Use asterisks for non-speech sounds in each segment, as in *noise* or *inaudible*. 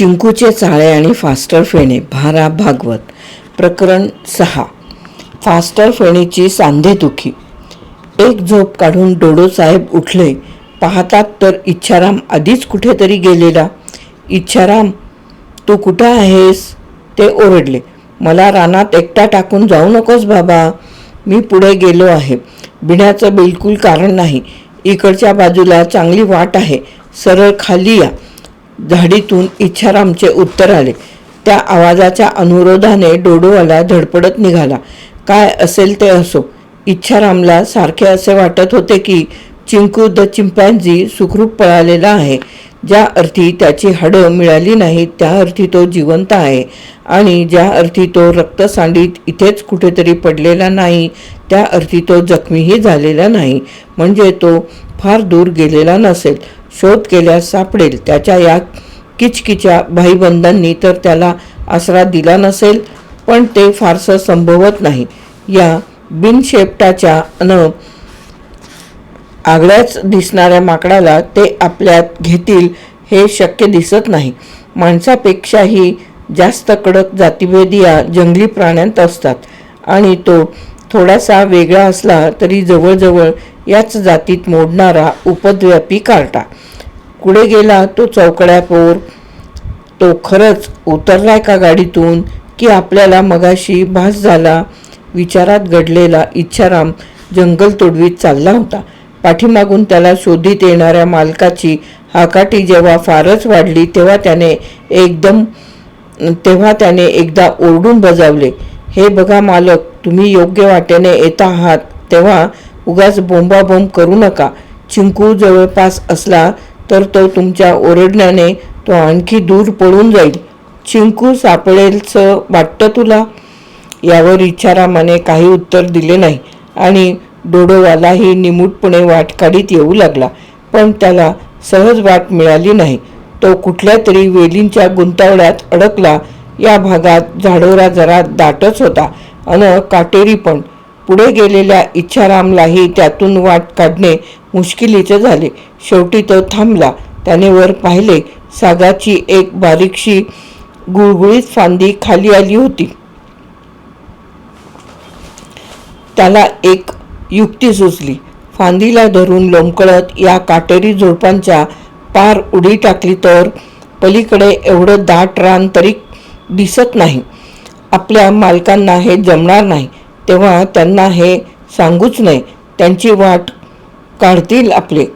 चिंकूचे चाळे आणि फास्टर फेणे भारा भागवत प्रकरण सहा. फास्टर फेणेची सांधेदुखी एक झोप काढून डोडो साहेब उठले. पाहतात तर इच्छाराम आधीच कुठेतरी गेलेला. इच्छाराम तू कुठं आहेस? ते ओरडले. मला रानात एकटा टाकून जाऊ नकोस बाबा. मी पुढे गेलो आहे. बिण्याचं बिलकुल कारण नाही. इकडच्या बाजूला चांगली वाट आहे. सरळ खाली या. झाडीतून इच्छारामचे उत्तर आले. त्या आवाजाच्या अनुरोधाने डोडोवाला धडपडत निघाला. काय असेल ते असो. इच्छारामला सारखे असे वाटत होते की चिंकू द चिंपॅन्झी सुखरूप पळालेला आहे. ज्या अर्थी त्याची हाडं मिळाली नाहीत त्या अर्थी तो जिवंत आहे. आणि ज्या अर्थी तो रक्तसांडीत इथेच कुठेतरी पडलेला नाही त्या अर्थी तो जखमीही झालेला नाही. म्हणजे तो फार दूर गेलेला नसेल. शोध केल्यास सापडेल. त्याच्या या किचकिच्या भाईबंधांनी तर त्याला आसरा दिला नसेल पण ते फारसं संभवत नाही. या बिनशेपटाच्या अन आगळ्याच दिसणाऱ्या माकडाला ते आपल्यात घेतील हे शक्य दिसत नाही. माणसापेक्षाही जास्त कडक जातीभेदी या जंगली प्राण्यांत असतात आणि तो थोडासा वेगळा असला तरी जवळजवळ याच जातीत मोडणारा उपद्व्यापी कार्टा. कुठे गेला तो चौकड्यापोर तो खरंच उतरलाय का गाडीतून? की आपल्याला मगाशी भास झाला? विचारात घडलेला इच्छाराम जंगल तोडवीत चालला होता. पाठीमागून त्याला शोधित येणाऱ्या मालकाची हाकाटी जेव्हा फारच वाढली तेव्हा त्याने एकदम तेव्हा त्याने एकदा ओरडून बजावले हे बघा मालक तुम्ही योग्य वाटेने येत आहात तेव्हा उगाच बोंबाबोंब करू नका. चिंकू जवळपास असला तर तो तुमच्या ओरडण्याने तो आणखी दूर पळून जाईल. चिंकू सापडेलचं वाटतं तुला? यावर इच्छारामाने काही उत्तर दिले नाही. आणि डोडोवालाही निमूटपणे वाट काढीत येऊ लागला. पण त्याला सहज वाट मिळाली नाही. तो कुठल्या तरी वेलींच्या गुंतवण्यात अडकला. या भागात झाडोरा जरा दाटच होता. अन काटेरी पण. पुढे गेलेल्या इच्छारामलाही त्यातून वाट काढणे मुश्किलीचे झाले. शेवटी तो थांबला. त्याने वर पाहिले. सागाची एक बारीकशी गुळगुळीत फांदी खाली आली होती. त्याला एक युक्ती सुचली. फांदीला धरून लोंबकळत या काटेरी झुडपांच्या पार उडी टाकली तर पलीकडे एवढं दाट रान तरी दिसत नाही. आपल्या मालकांना हे जमणार नाही. तेव्हा त्यांना हे सांगूच नये. त्यांची वाट काढतील आपले.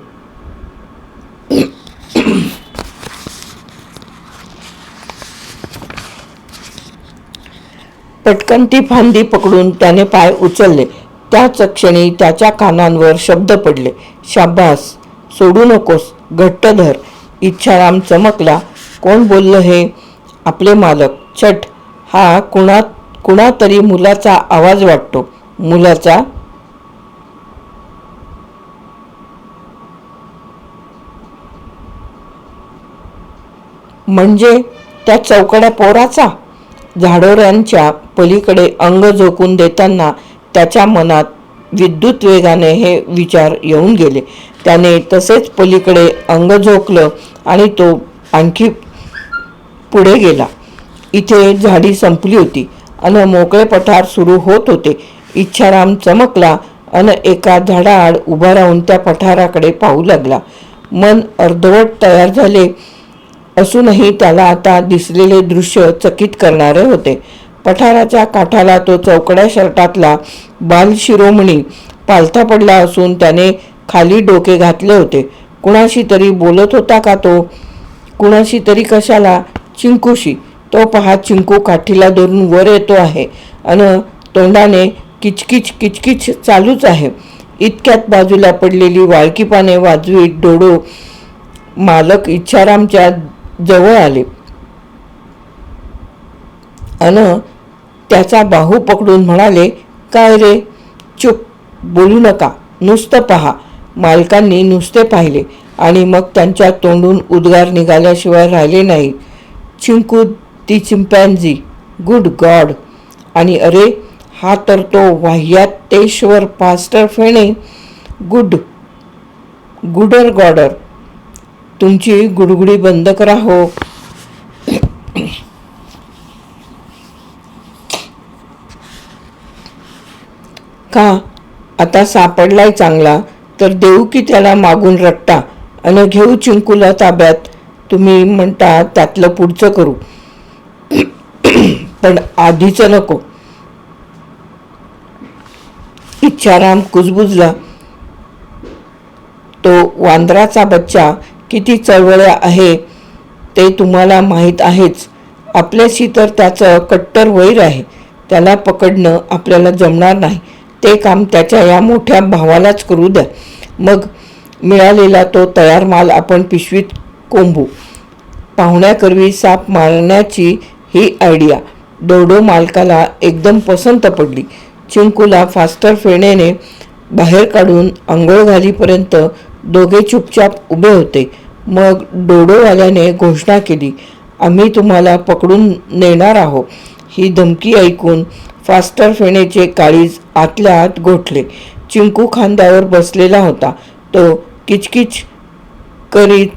पटकन ती फांदी पकडून त्याने पाय उचलले. त्याच क्षणी त्याच्या कानांवर शब्द पडले. शाब्बास सोडू नकोस घट्ट धर. इच्छाराम चमकला. कोण बोललं हे? आपले मालक. छट. हा कुणा कुणातरी मुलाचा आवाज वाटतो. मुलाचा म्हणजे त्या चौकड्या पोराचा? झाडोऱ्यांच्या पलीकडे अंग झोकून देताना त्याच्या मनात विद्युत वेगाने हे विचार येऊन गेले. त्याने तसेच पलीकडे अंग झोकलं आणि तो आणखी पुढे गेला. इथे झाडी संपली होती. अन मोकळे पठार सुरू होत होते. इच्छाराम चमकला अन एका झाडाआड उभा राहून त्या पठाराकडे पाहू लागला. मन अर्धवट तयार झाले असूनही त्याला आता दिसलेले दृश्य चकित करणारे होते. पठाराच्या काठाला तो चौकड्या शर्टातला बाल शिरोमणी पालथा पडला असून त्याने खाली डोके घातले होते. कुणाशी तरी बोलत होता का तो? कुणाशी तरी कशाला? चिंकूशी. तो पहा चिंकू काठीला धरून वर येतो आहे. अन तोंडाने किचकिच किचकिच चालूच आहे. इतक्यात बाजूला पडलेली वाळकी पाने वाजवीत डोडो मालक इच्छारामच्या जवळ आले. अन त्याचा बाहू पकडून म्हणाले काय रे? चुप. बोलू नका. नुसतं पहा. मालकांनी नुसते पाहिले आणि मग त्यांच्या तोंडून उद्गार निघाल्याशिवाय राहिले नाही. चिंकू ती चिंपॅन्झी. Good God. आणि अरे हा तर तो वाह्यातेश्वर पास्टर फेणे. गुड गुडर गॉडर. तुमची गुडगुडी बंद करा हो. का? आता सापडलाय चांगला तर देऊ की त्याला मागून रट्टा? आणि घेऊ चिंकूला ताब्यात. तुम्ही म्हणता त्यातलं पुढचं करू. *clears throat* पण आधीचं नको. इच्छाराम कुजबुजला तो वांद्राचा बच्चा किती चळवळ्या आहे ते तुम्हाला माहीत आहेच. आपल्याशी तर त्याचं कट्टर वैर आहे. त्याला पकडणं आपल्याला जमणार नाही. ते काम त्याच्या या मोठ्या भावालाच करू द्या. मग मिळालेला तो तयार माल आपण पिशवीत कोंबू. पाहुण्याकरवी साप मारण्याची ही आयडिया डोडो मालकाला एकदम पसंत पडली. चिंकूला फास्टर फेण्याने बाहेर काढून आंघोळ घालीपर्यंत दोघे चुपचाप उभे होते. मग डोडोवाल्याने घोषणा केली आम्ही तुम्हाला पकडून नेणार आहोत. ही धमकी ऐकून फास्टर फेणेचे काळीज आतल्या आत गोठले. चिंकू खांद्यावर बसलेला होता. तो किचकिच करीत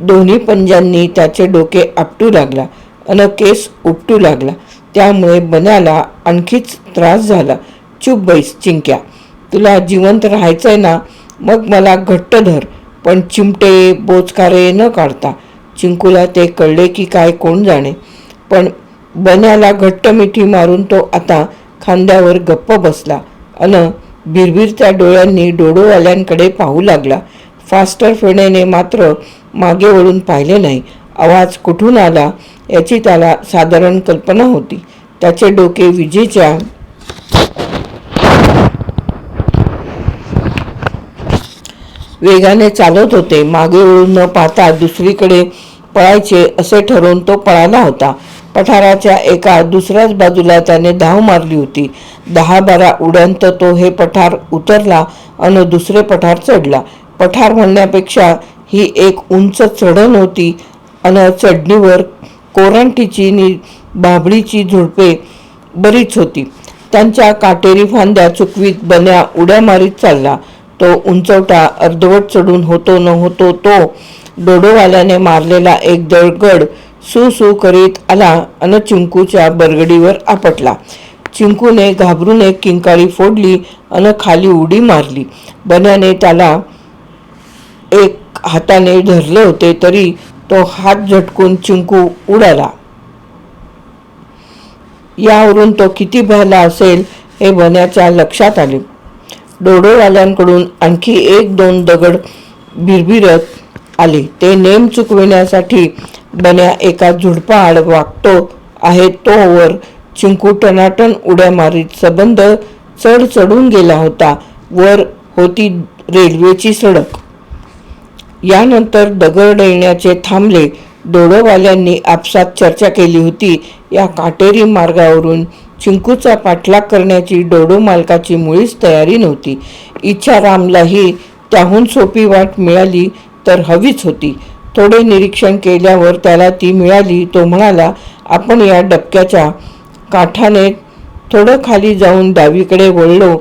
दोन्ही पंजांनी त्याचे डोके आपटू लागला अन केस उपटू लागला. त्यामुळे बन्याला आणखीच त्रास झाला. चुप बैस चिंक्या. तुला जिवंत राहायचंय ना? मग मला घट्ट धर पण चिमटे बोचकारे न काढता. चिंकूला ते कळले की काय कोण जाणे. पण बन्याला घट्ट मिठी मारून तो आता खांद्यावर गप्प बसला अन बिरबिरत्या डोळ्यांनी डोडोवाल्यांकडे पाहू लागला. फास्टर फेण्याने मात्र मागे वळून पाहिले नाही. आवाज कुठून आला याची त्याला साधारण कल्पना होती. त्याचे डोके विजेच्या वेगाने चालत होते. मागे वळून न पाहता दुसरीकडे पळायचे असे ठरवून तो पळाला होता. पठाराच्या एका दुसऱ्याच बाजूला त्याने धाव मारली होती. दहा बारा उड्यांत तो हे पठार उतरला आणि दुसरे पठार चढला. पठार म्हणण्यापेक्षा ही एक उंच चढण होती आणि चढणीवर कोरंटीची नि बाभळीची झुडपे बरीच होती. त्यांच्या काटेरी फांद्या चुकवीत बन्या उड्या मारीत चालला. तो उंचवटा अर्धवट चढून होतो न होतो तो डोडोवाल्याने मारलेला एक दळगड सू करीत आला अन चिंकूच्या बरगडीवर आपटला. चिंकूने घाबरून एक किंकाळी फोडली अन खाली उडी मारली. बन्याने त्याला एक हाताने धरले होते तरी तो हात झटकून चिंकू उडाला. यावरून तो किती भरला असेल हे बन्याच्या लक्षात आले. डोडोवाल्यांकडून आणखी एक दोन दगड बिरबिरत आले. ते नेम चुकविण्यासाठी बन्या एका झुडपा आड वागतो आहे तोवर चिंकू टनाटन उड्या मारीत सबंध चढ चढून गेला होता. वर होती रेल्वेची सडक. यानंतर दगड येण्याचे थांबले. डोळोवाल्यांनी आपसात चर्चा केली होती. या काटेरी मार्गावरून चिंकूचा पाठलाग करण्याची डोडो मालकाची मुळीच तयारी नव्हती. इच्छा रामलाही त्याहून सोपी वाट मिळाली तर हवीच होती. थोडे निरीक्षण केल्यावर त्याला ती मिळाली. तो म्हणाला आपण या डबक्याच्या काठाने थोडं खाली जाऊन डावीकडे वळलो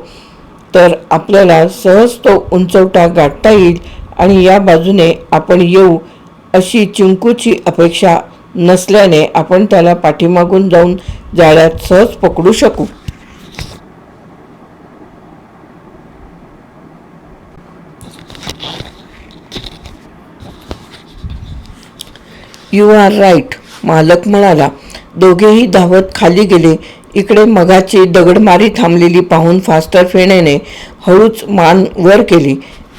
तर आपल्याला सहज तो उंचवटा गाठता येईल आणि या बाजूने आपण येऊ अशी चिंकूची अपेक्षा नसल्याने आपण त्याला पाठीमागून जाऊन जाळ्यात सहज पकडू शकू. यू आर राईट मालक म्हणाला दोघेही धावत खाली गेले. इकडे मगाची दगडमारी थांबलेली पाहून फास्टर फेणेने हळूच मान वर केली.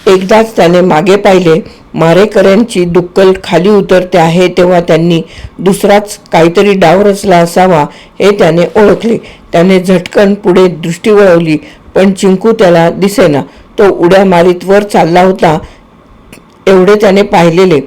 एकदाच त्याने मागे पाहिले. मारेकऱ्यांची दुक्कल खाली उतरते आहे तेव्हा त्यांनी दुसराच काहीतरी डाव रचला असावा हे त्याने ओळखले. त्याने झटकन पुढे दृष्टी वळवली पण चिंकू त्याला दिसेना. तो उड्या मारीत वर चालला होता एवढे त्याने पाहिलेले.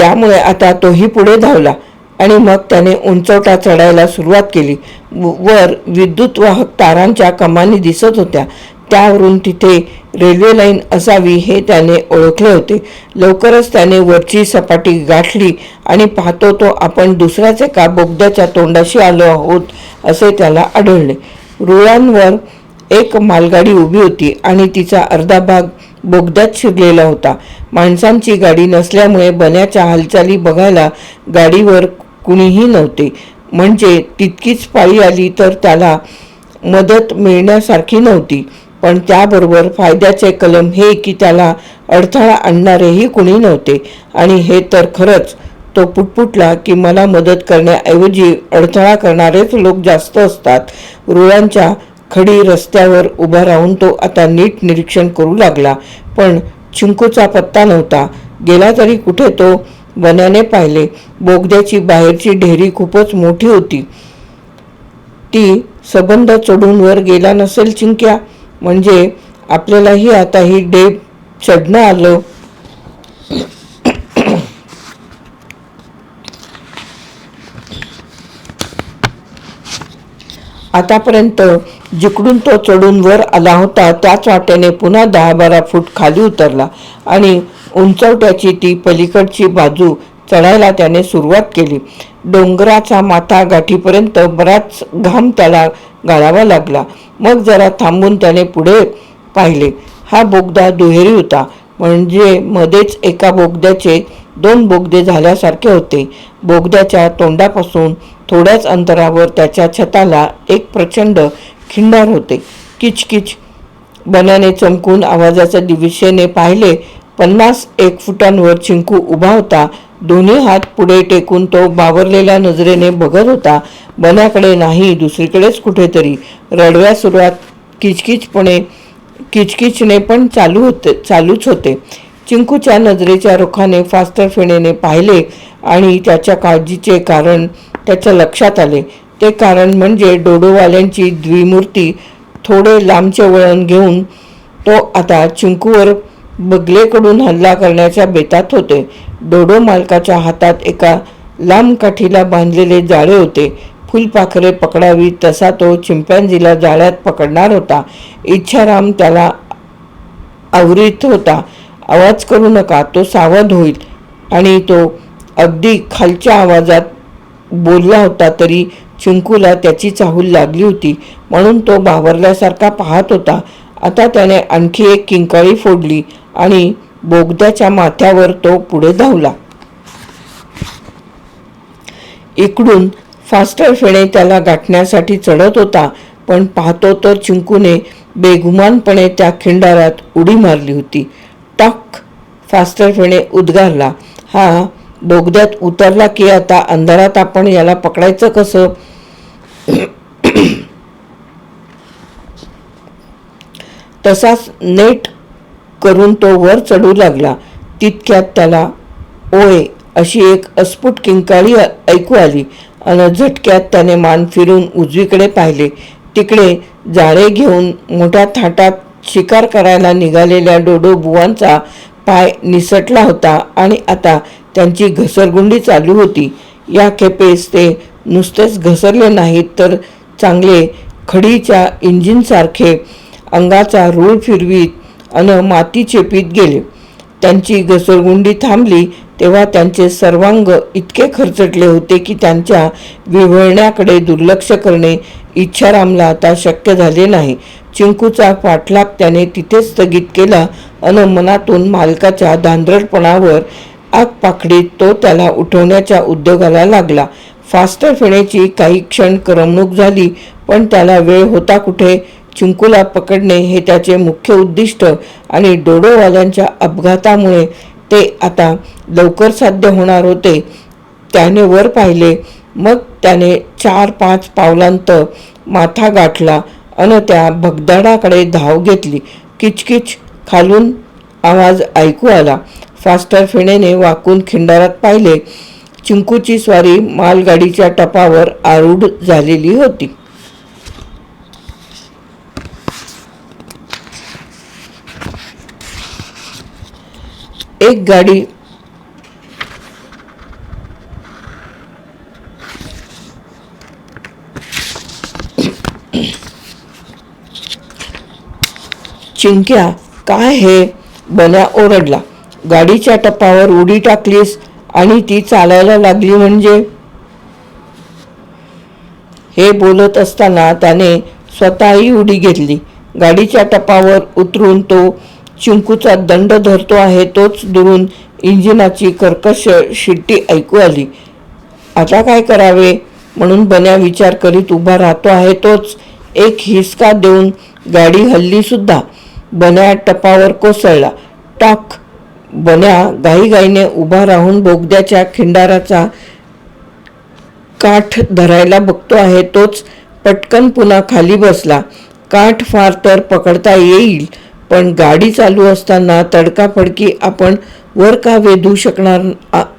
त्यामुळे आता तोही पुढे धावला आणि मग त्याने उंचवटा चढायला सुरुवात केली. वर विद्युत वाहक तारांच्या कमानी दिसत होत्या. त्यावरून तिथे रेल्वे लाईन असावी हे त्याने ओळखले होते. लवकरच त्याने वरची सपाटी गाठली आणि पाहतो तो आपण दुसऱ्याच एका बोगद्याच्या तोंडाशी आलो आहोत असे त्याला आढळले. रुळांवर एक मालगाडी उभी होती आणि तिचा अर्धा भाग बोगद्यात शिरलेला होता. माणसांची गाडी नसल्यामुळे बन्याच्या हालचाली बघायला गाडीवर कुणीही नव्हते. म्हणजे तितकीच पाळी आली तर त्याला मदत मिळण्यासारखी नव्हती. पण त्याबरोबर फायद्याचे कलम हे की त्याला अडथळा आणणारेही कुणी नव्हते. आणि हे तर खरंच तो पुटपुटला की मला मदत करण्याऐवजी अडथळा करणारेच लोक जास्त असतात. रुळांच्या खडी रस्त्यावर उभा राहून तो आता नीट निरीक्षण करू लागला. पण चिंकूचा पत्ता नव्हता. गेला तरी कुठे तो? बन्याने पाहिले. बोगद्याची बाहेरची ढेरी खूपच मोठी होती. ती सबंध चढून वर गेला नसेल चिंक्या? म्हणजे आपल्यालाही आता ही डेब चढणं आलं. आतापर्यंत जिकडून तो चढून वर आला होता त्याच वाट्याने पुन्हा दहा बारा फूट खाली उतरला आणि उंचवट्याची ती पलीकडची बाजू चढायला त्याने सुरुवात केली. डोंगराचा माथा गाठीपर्यंत बराच घाम त्याला गाळावा लागला. मग जरा थांबून त्याने पुढे पाहिले. हा बोगदा दुहेरी होता म्हणजे मध्येच एका बोगद्याचे दोन बोगदे झाल्यासारखे होते. बोगद्याच्या तोंडापासून थोड्याच अंतरावर त्याच्या छताला एक प्रचंड खिंडार होते. किचकिच बनाने चमकून आवाजाच्या दिशेने पाहिले. पन्नास एक फुटांवर चिंकू उभा होता. दोन्ही हात पुढे टेकून तो बावरलेल्या नजरेने बघत होता. बन्याकडे नाही दुसरीकडेच कुठेतरी. रडव्या सुरुवात किचकिचपणे किचकिचने पण चालू होते चालूच होते. चिंकूच्या नजरेच्या रुखाने फास्टर फेणेने पाहिले आणि त्याच्या काळजीचे कारण त्याच्या लक्षात आले. ते कारण म्हणजे डोडोवाल्यांची द्विमूर्ती थोडे लांबचे वळण घेऊन तो आता चिंकूवर बगलेकडून हल्ला करण्याच्या बेतात होते. डोडो मालकाच्या हातात एका लांब काठीला बांधलेले जाळे होते. फुलपाखरे पकडावी तसा तो चिंपॅन्झीला जाळ्यात पकडणार होता. इच्छाराम त्याला आवरीत होता. आवाज करू नका तो सावध होईल. आणि तो अगदी खालच्या आवाजात बोलला होता तरी चिंकूला त्याची चाहूल लागली होती. म्हणून तो बावरल्यासारखा पाहत होता. आता त्याने आणखी एक किंकाळी फोडली आणि बोगद्याच्या माथ्यावर तो पुढे धावला. इकडून फास्टर फेणे त्याला गाठण्यासाठी चढत होता पण पाहतो तर चिंकूने बेगुमानपणे त्या खिंडारात उडी मारली होती. टक फास्टर फेणे उद्गारला. हा बोगद्यात उतरला की आता अंधारात आपण याला पकडायचं कसं? तसाच नेट करून तो वर चढू लागला. तितक्यात त्याला ओय अशी एक अस्फुट किंकाळी ऐकू आली अन झटक्यात त्याने मान फिरून उजवीकडे पाहिले. तिकडे जाळे घेऊन मोठ्या थाटात शिकार करायला निघालेल्या डोडो बुवांचा पाय निसटला होता आणि आता त्यांची घसरगुंडी चालू होती. या खेपेस ते नुसतेच घसरले नाहीत तर चांगले खडीच्या इंजिनसारखे अंगाचा रूळ फिरवीत अन माती चेपीत गेले. त्यांची घसरगुंडी थांबली तेव्हा त्यांचे सर्वांग इतके खरचटले होते की त्यांच्या विव्हळण्याकडे दुर्लक्ष करणे इच्छारामला आता शक्य झाले नाही. चिंकूचा पाठलाग त्याने तिथेच स्थगित केला अन मनातून मालकाच्या धांदरटपणावर आग पाखडीत तो त्याला उठवण्याच्या उद्योगाला लागला. फास्टर फेण्याची काही क्षण करमणूक झाली पण त्याला वेळ होता कुठे? चिंकूला पकडणे हे त्याचे मुख्य उद्दिष्ट आणि डोडोवाल्यांच्या अपघातामुळे ते आता लवकर साध्य होणार होते. त्याने वर पाहिले मग त्याने चार पाच पावलांत माथा गाठला अन त्या भगदाडाकडे धाव घेतली. किचकिच खालून आवाज ऐकू आला. फास्टर फेणेने वाकून खिंडारात पाहिले. चिंकूची स्वारी मालगाडीच्या टपावर आरूढ झालेली होती. एक गाडी चिंक्या काय हे? बन्या ओरडला. गाडीच्या टप्पावर उडी टाकलीस आणि ती चालायला लागली म्हणजे? हे बोलत असताना त्याने स्वतःही उडी घेतली. गाडीच्या टपावर उतरून तो चिंकूचा दंड धरतो आहे तोच दुरून इंजिनाची कर्कश शिट्टी ऐकू आली. आता काय करावे? म्हणून बन्या विचार करीत उभा राहतो आहे तोच एक हिसका देऊन गाडी हल्लीसुद्धा बन्या टपावर कोसळला. टाक! बन्या घाईघाईने उभा राहून बोगद्याच्या खिंडाराचा काठ धरायला बघतो आहे तोच पटकन पुन्हा खाली बसला. काठ फार तर पकडता येईल पण गाडी चालू असताना तडकाफडकी आपण वर का वेधू शकणार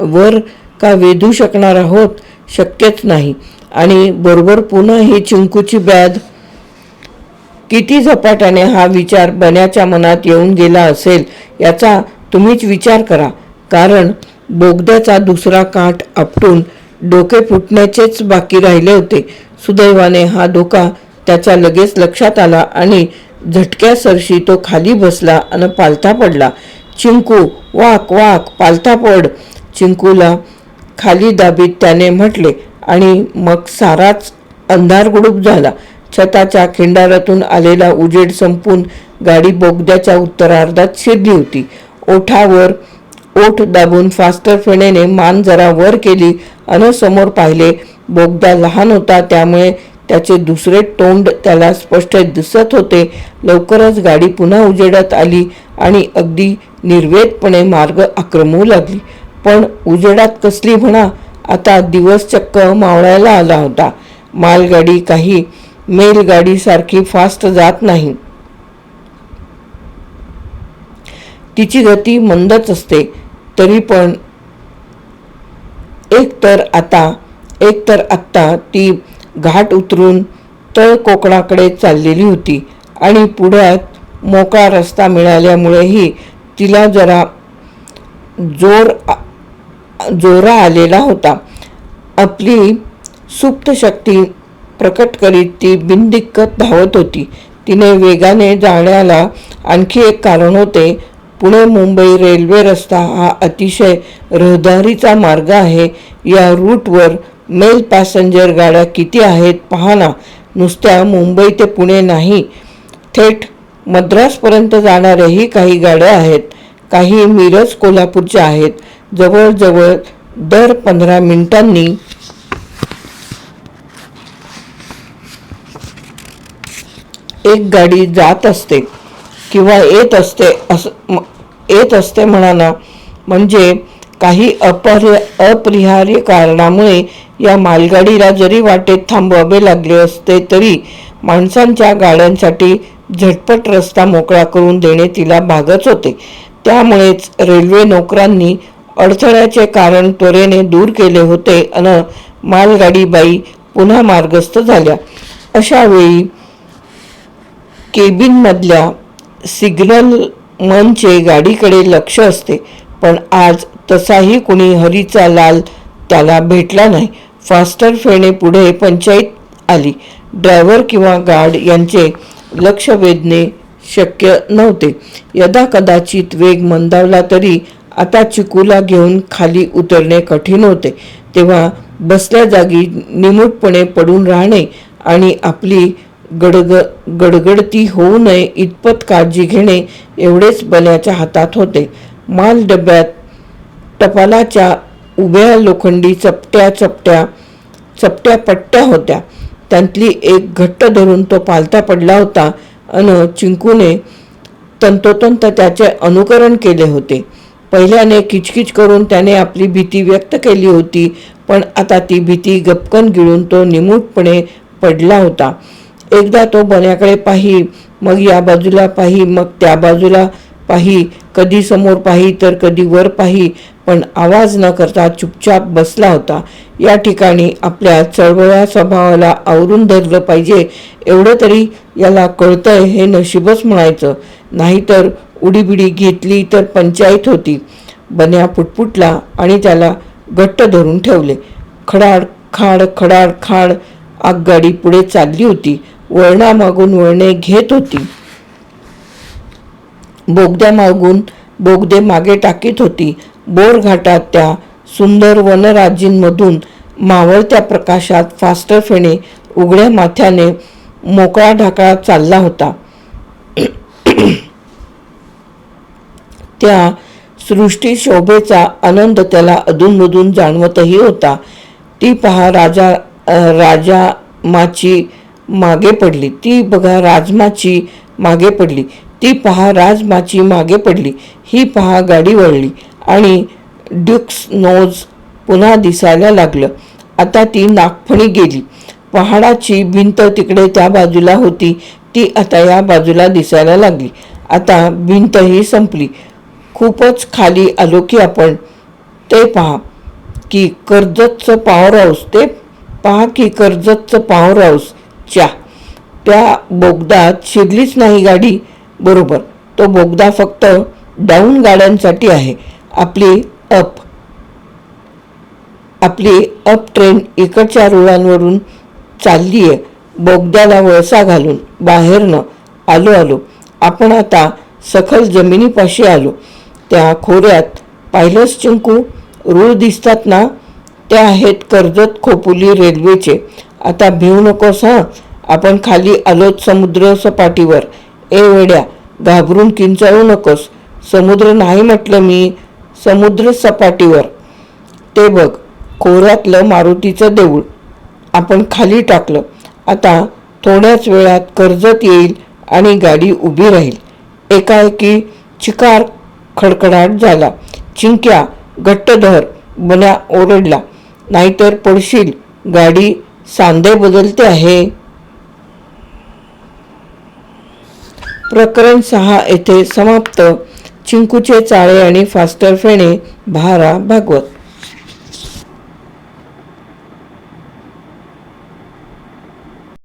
वर का वेधू शकणार आहोत शक्यच नाही. आणि बरोबर पुन्हा ही चिंकूची बॅद किती झपाट्याने हा विचार बन्याच्या मनात येऊन गेला असेल याचा तुम्हीच विचार करा. कारण बोगद्याचा दुसरा काठ आपटून डोके फुटण्याचेच बाकी राहिले होते. सुदैवाने हा धोका त्याच्या लगेच लक्षात आला आणि झटक्यासरशी तो खाली बसला आणि पालथा पडला. चिंकू वाक वाक पालथा पड. चिंकूला खाली दाबीत त्याने म्हटले आणि मग साराच अंधारगुडूप झाला. छताच्या खिंडारातून आलेला उजेड संपून गाडी बोगद्याच्या उत्तरार्धात शिरली होती. ओठावर ओठ दाबून फास्टर फेणेने मान जरा वर केली अन समोर पाहिले बोगदा लहान होता त्यामुळे त्याचे दुसरे तोंड त्याला स्पष्ट दिसत होते. लवकरच गाडी पुन्हा उजेडात आली आणि अगदी निर्वेदपणे मार्ग आक्रमू लागली. पण उजेडात कसली म्हणा आता दिवस चक्क मावळायला आला होता. मालगाडी काही मेलगाडीसारखी फास्ट जात नाही. तिची गती मंदच असते. तरी पण एक तर आता एक तर आत्ता ती घाट उतरून तळ कोकणाकडे चाललेली होती आणि पुढ्यात मोकळा रस्ता मिळाल्यामुळेही तिला जरा जोर जोरा आलेला होता. आपली सुप्त शक्ती प्रकट करीत ती बिनदिक्कत धावत होती. तिने वेगाने जाण्याला आणखी एक कारण होते. पुणे मुंबई रेल्वे रस्ता हा अतिशय रहदारीचा मार्ग आहे. या रूटवर मेल पॅसेंजर गाड्या किती आहेत पहा ना. नुसत्या मुंबई ते पुणे नाही थेट मद्रासपर्यंत जाणाऱ्याही काही गाड्या आहेत. काही मिरज कोल्हापूरच्या आहेत. जवळजवळ दर पंधरा मिनिटांनी एक गाडी जात असते किंवा येत असते असं येत असते म्हणा ना म्हणजे काही अपरि अपरिहार्य कारणामुळे या मालगाडीला जरी वाटेत थांबवावे लागले असते तरी माणसांच्या गाड्यांसाठी झटपट रस्ता मोकळा करून देणे तिला भागच होते. त्यामुळेच रेल्वे नोकरांनी अडथळ्याचे कारण त्वरेने दूर केले होते अन मालगाडीबाई पुन्हा मार्गस्थ झाल्या. अशा वेळी केबिनमधल्या सिग्नल मनचे गाडीकडे लक्ष असते पण आज तसाही कुणी हरीचा लाल त्याला भेटला नाही. फास्टर फेणे पुढे पंचायत आली. ड्रायव्हर किंवा गार्ड यांचे लक्ष वेधणे शक्य नव्हते. यदा कदाचित वेग मंदावला तरी आता चिकूला घेऊन खाली उतरणे कठीण होते. तेव्हा बसल्या जागी निमूटपणे पडून राहणे आणि आपली गडग गडगडती होऊ नये इतपत काळजी घेणे एवढेच बल्याच्या हातात होते. माल डब्यात टपालाच्या उभ्या लोखंडी चपट्या चपट्या चपट्या पट्ट्या होत्या. त्यांतली एक घट्ट धरून तो पालता पडला होता अन चिंकूने तंतोतंत त्याचे अनुकरण केले होते. पहिल्याने किचकिच करून त्याने आपली भीती व्यक्त केली होती पण आता ती भीती गपकन गिळून तो निमूटपणे पडला होता. एकदा तो बन्याकडे पाही मग या बाजूला पाही मग त्या बाजूला पाही. कधी समोर पाही तर कधी वर पाही. पण आवाज न करता चुपचाप बसला होता. या ठिकाणी आपल्या चळवळ्या स्वभावाला आवरून धरलं पाहिजे. एवढं तरी याला कळतंय हे नशीबच म्हणायचं. नाहीतर उडीबिडी घेतली तर पंचायत होती. बन्या पुटपुटला आणि त्याला घट्ट धरून ठेवले. खडाड खाड खडाड खाड आगगाडी पुढे चालली होती. वळणामागून वळणे घेत होती. बोगद्यामागून बोगदे मागे टाकीत होती. बोर घाटात त्या सुंदर वनराजींमधून मावळत्या प्रकाशात फास्टर फेणे उघड्या माथ्याने मोकळा ढाकळा चालला होता. त्या सृष्टी शोभेचा आनंद त्याला अधूनमधून जाणवतही होता. ती पहा राजा राजा माची मागे पडली. ती बघा राजमाची मागे पडली. ती पहा राजमाची मागे पडली. ही पहा गाडी वळली. आणि ड्युक्स नोज पुन्हा दिसायला लागलं. आता ती नागफणी गेली. पहाडाची भिंत तिकडे त्या बाजूला होती. ती आता या बाजूला दिसायला लागली. आता भिंतही संपली. खूपच खाली आलो की आपण ते पहा. की कर्जतचं पावर हाऊस ते पहा की कर्जतचं पावर हाऊस च्या. त्या बोगदात शिरलीच नाही गाडी. बरोबर. तो बोगदा फक्त डाऊन गाड्यांसाठी आहे. आपली अप आपली अप ट्रेन इकडच्या रुळांवरून चालली आहे बोगद्याला वळसा घालून बाहेरनं आलो आलो. आपण आता सखल जमिनीपाशी आलो. त्या खोऱ्यात पाहिलंच चिंकू. रूळ दिसतात ना? त्या आहेत कर्जत खोपोली रेल्वेचे आता भिवू नकोस हां. आपण खाली आलोत समुद्र सपाटीवर. ए वेड्या घाबरून किंचाळू नकोस. समुद्र नाही म्हटलं मी समुद्र सपाटीवर. ते बघ खोऱ्यातलं मारुतीचं देऊळ. आपण खाली टाकलं. आता थोड्याच वेळात कर्जत येईल आणि गाडी उभी राहील. एकाएकी चिकार खडखडाट झाला. चिंक्या घट्ट धर बन्या ओरडला. नाहीतर पडशील. गाडी सांधे बदलते आहे. प्रकरण सहा येथे समाप्त. चिंकूचे चाळे आणि फास्टर फेणे भारा भागवत.